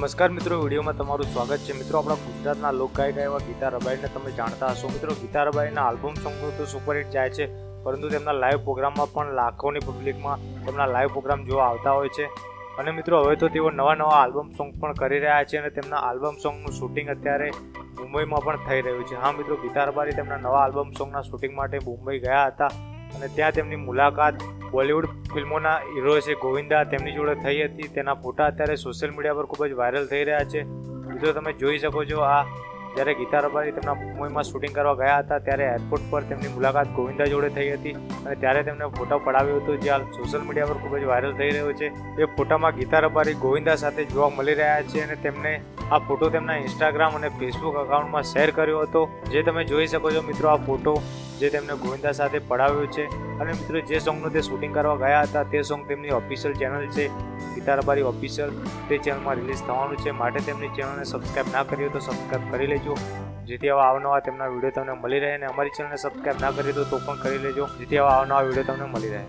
નમસ્કાર મિત્રો, વિડીયોમાં તમારું સ્વાગત છે. મિત્રો, આપણા ગુજરાતના લોકગાયિકા એવા ગીતા રબારીને તમે જાણતા હશો. મિત્રો, ગીતા રબારીના આલ્બમ સોંગનું તો સુપરહિટ જાય છે, પરંતુ તેમના લાઈવ પ્રોગ્રામમાં પણ લાખોની પબ્લિકમાં તેમના લાઈવ પ્રોગ્રામ જોવા આવતા હોય છે. અને મિત્રો, હવે તો તેઓ નવા નવા આલ્બમ સોંગ પણ કરી રહ્યા છે અને તેમના આલ્બમ સોંગનું શૂટિંગ અત્યારે મુંબઈમાં પણ થઈ રહ્યું છે. હા, મિત્રો, ગીતા રબારી તેમના નવા આલ્બમ સોંગના શૂટિંગ માટે મુંબઈ ગયા હતા. અને ત્યાં તેમની મુલાકાત બોલિવૂડ ફિલ્મોના હીરો છે ગોવિંદા, તેમની જોડે થઈ હતી. તેના ફોટા અત્યારે સોશિયલ મીડિયા પર ખૂબ જ વાયરલ થઈ રહ્યા છે. મિત્રો, તમે જોઈ શકો છો આ જ્યારે ગીતા રબારી તેમના મુંબઈમાં શૂટિંગ કરવા ગયા હતા, ત્યારે એરપોર્ટ પર તેમની મુલાકાત ગોવિંદા જોડે થઈ હતી અને ત્યારે તેમને ફોટો પડાવ્યો હતો, જે હાલ સોશિયલ મીડિયા પર ખૂબ જ વાયરલ થઈ રહ્યો છે. એ ફોટામાં ગીતા રબારી ગોવિંદા સાથે જોવા મળી રહ્યા છે અને તેમને આ ફોટો તેમના ઇન્સ્ટાગ્રામ અને ફેસબુક અકાઉન્ટમાં શેર કર્યો હતો. જે તમે જોઈ શકો છો મિત્રો, આ ફોટો જે તેમને ગોવિંદા સાથે પડાવ્યું છે. અને મિત્રો, જે સોંગનું તે શૂટિંગ કરવા ગયા હતા, તે સોંગ તેમની ઓફિશિયલ ચેનલ છે ગીતારબારી ઓફિશિયલ તે ચેનલમાં રિલીઝ થવાનું છે. માટે તેમની ચેનલને સબસ્ક્રાઈબ ના કરી તો સબસ્ક્રાઈબ કરી લેજો. જેથી આવા અવનવા તેમના વીડિયો તમને મળી રહે. અને અમારી ચેનલને સબસ્ક્રાઇબ ના કરી તો પણ કરી લેજો. જેથી આવા અવનવા વીડિયો તમને મળી રહે.